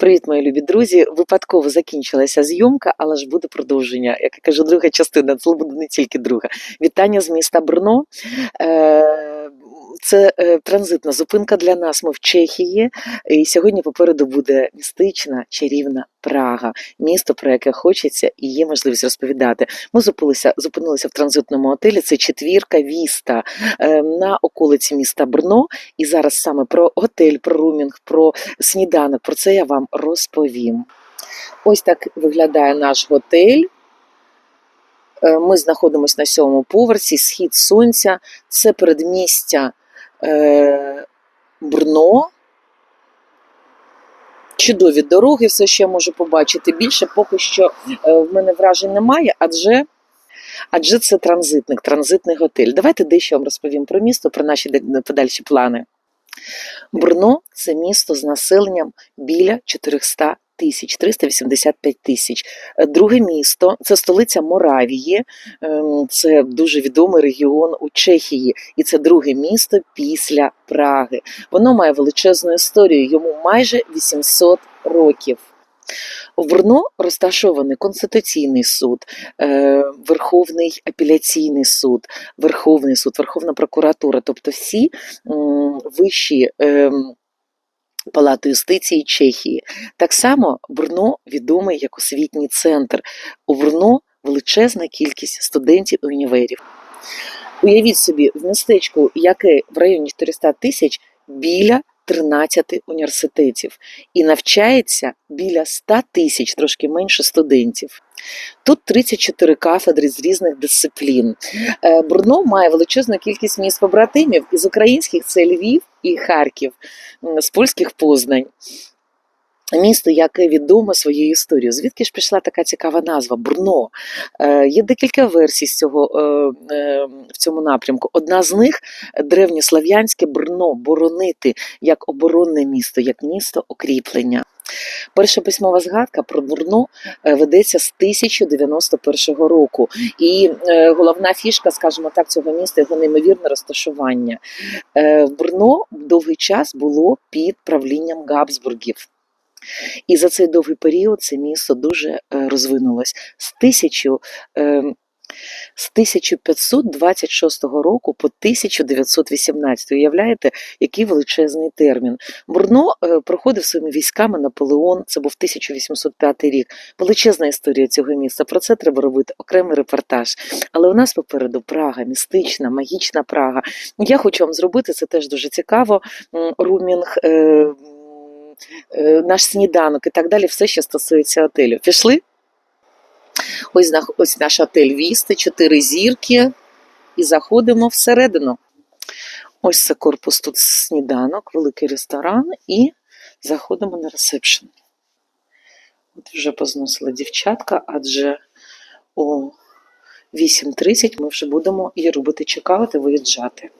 Привіт, мої любі друзі. Випадково закінчилася зйомка, але ж буде продовження. Як я кажу, друга частина, це буде не тільки друга. Вітання з міста Брно. Е, Це е, транзитна зупинка для нас. Ми в Чехії. І сьогодні попереду буде містична чарівна Прага, місто, про яке хочеться і є можливість розповідати. Ми зупинилися, зупинилися в транзитному отелі. Це четвірка Віста е, на околиці міста Брно. І зараз саме про готель, про румінг, про сніданок. Про це я вам розповім. Ось так виглядає наш готель. Е, Ми знаходимося на сьомому поверсі, схід сонця. Це передмістя е, Брно. Чудові дороги, все ще можу побачити. Більше поки що е, в мене вражень немає, адже, адже це транзитник, транзитний готель. Давайте дещо вам розповім про місто, про наші подальші плани. Брно це місто з населенням біля 400 тисяч, 385 тисяч. Е, Друге місто це столиця Моравії, ем, це дуже відомий регіон у Чехії, і це друге місто після Праги. Воно має величезну історію, йому майже 800 років. В Брно розташований Конституційний суд, е, Верховний апеляційний суд, Верховний суд, Верховна прокуратура, тобто всі вищі ем, палати юстиції Чехії. Так само Брно відомий як освітній центр. У Брно величезна кількість студентів і універів. Уявіть собі, в містечку, яке в районі 400 тисяч, біля 13 університетів, і навчається біля 100 тисяч, трошки менше студентів. Тут 34 кафедри з різних дисциплін. Е, Брно має величезну кількість міст побратимів. Із українських це Львів і Харків, з польських Познань. Місто, яке відоме своєю історією. Звідки ж прийшла така цікава назва Брно? Е, є декілька версій з цього, е, е, в цьому напрямку. Одна з них древньослав'янське Брно, боронити, як оборонне місто, як місто окріплення. Перша письмова згадка про Брно е, ведеться з 1091 року. І е, головна фішка, скажімо так, цього міста його неймовірне розташування. Брно довгий час було під правлінням Габсбургів. І за цей довгий період це місто дуже е, розвинулось. З, тисячу, е, з 1526 року по 1918. Уявляєте, який величезний термін. Брно е, проходив своїми військами Наполеон, це був 1805 рік. Величезна історія цього міста. Про це треба робити окремий репортаж. Але у нас попереду Прага, містична, магічна Прага. Я хочу вам зробити це теж дуже цікаво. Румінг. Е, наш сніданок і так далі, все, що стосується отелю. Пішли? Ось, ось наш отель Вісти, чотири зірки, і заходимо всередину. Ось це корпус тут сніданок, великий ресторан, і заходимо на ресепшн. От вже позносила дівчатка, адже о 8.30 ми вже будемо її робити чекати, виїжджати.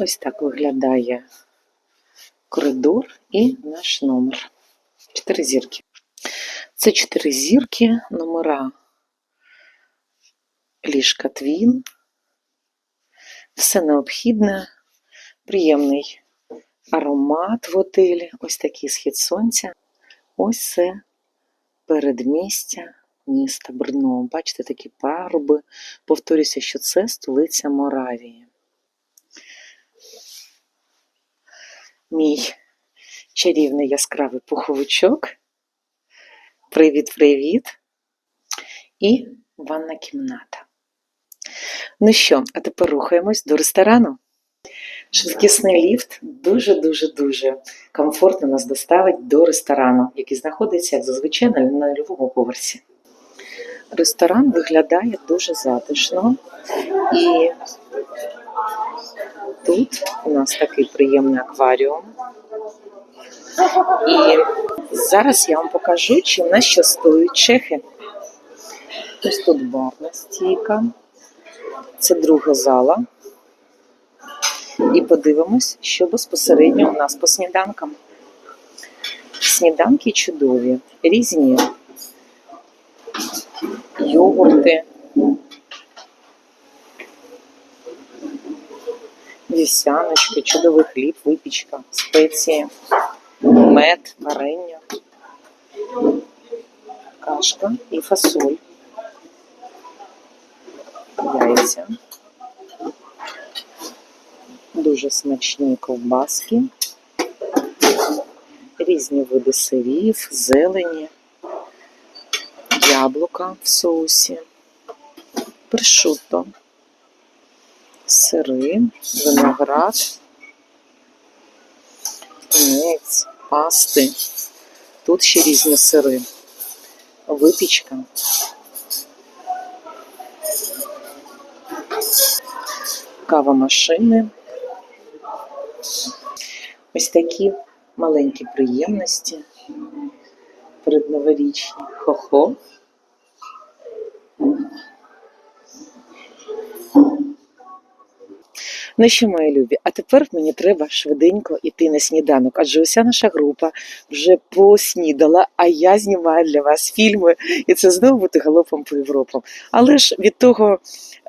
Ось так виглядає коридор і наш номер. Чотири зірки. Це чотири зірки, номера ліжка твін. Все необхідне, приємний аромат в готелі. Ось такий схід сонця. Ось це передмістя міста Брно. Бачите, такі паруби. Повторюся, що це столиця Моравії. Мій чарівний яскравий пуховичок. Привіт-привіт. І ванна кімната. Ну що, а тепер рухаємось до ресторану. Швидкісний ліфт дуже-дуже-дуже комфортно нас доставить до ресторану, який знаходиться, як зазвичай, на нульовому поверсі. Ресторан виглядає дуже затишно. І тут у нас такий приємний акваріум. І зараз я вам покажу, чим нас частують чехи. Ось тут барна стійка. Це друга зала. І подивимось, що безпосередньо у нас по сніданкам. Сніданки чудові, різні йогурти, вівсяночки, чудовий хліб, випічка, спеції, мед, варення, кашка і фасоль, яйця. Дуже смачні ковбаски, різні види сирів, зелені, яблука в соусі, прошутто, сири, виноград, тунець, пасти. Тут ще різні сири, випічка. Кава машини. Ось такі маленькі приємності передноворічні. Хо-хо. Ну що, мої любі, а тепер мені треба швиденько йти на сніданок, адже уся наша група вже поснідала, а я знімаю для вас фільми, і це знову бути галопом по Європам. Але ж від того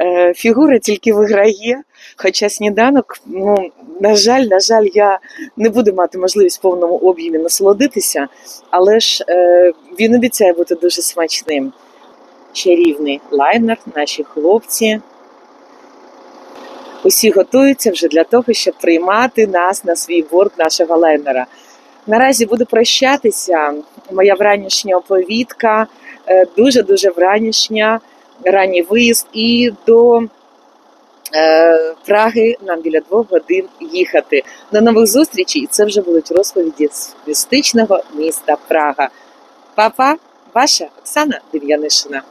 е, фігура тільки виграє. Хоча сніданок, ну, на жаль, на жаль, я не буду мати можливість в повному об'ємі насолодитися, але ж е, він обіцяє бути дуже смачним. Чарівний лайнер, наші хлопці. Усі готуються вже для того, щоб приймати нас на свій борт нашого лайнера. Наразі буду прощатися. Моя вранішня оповідка, е, дуже-дуже вранішня, ранній виїзд і до е, Праги нам біля двох годин їхати. До нових зустрічей. І це вже будуть розповіді з містичного міста Прага. Папа, ваша Оксана Дем'янишина.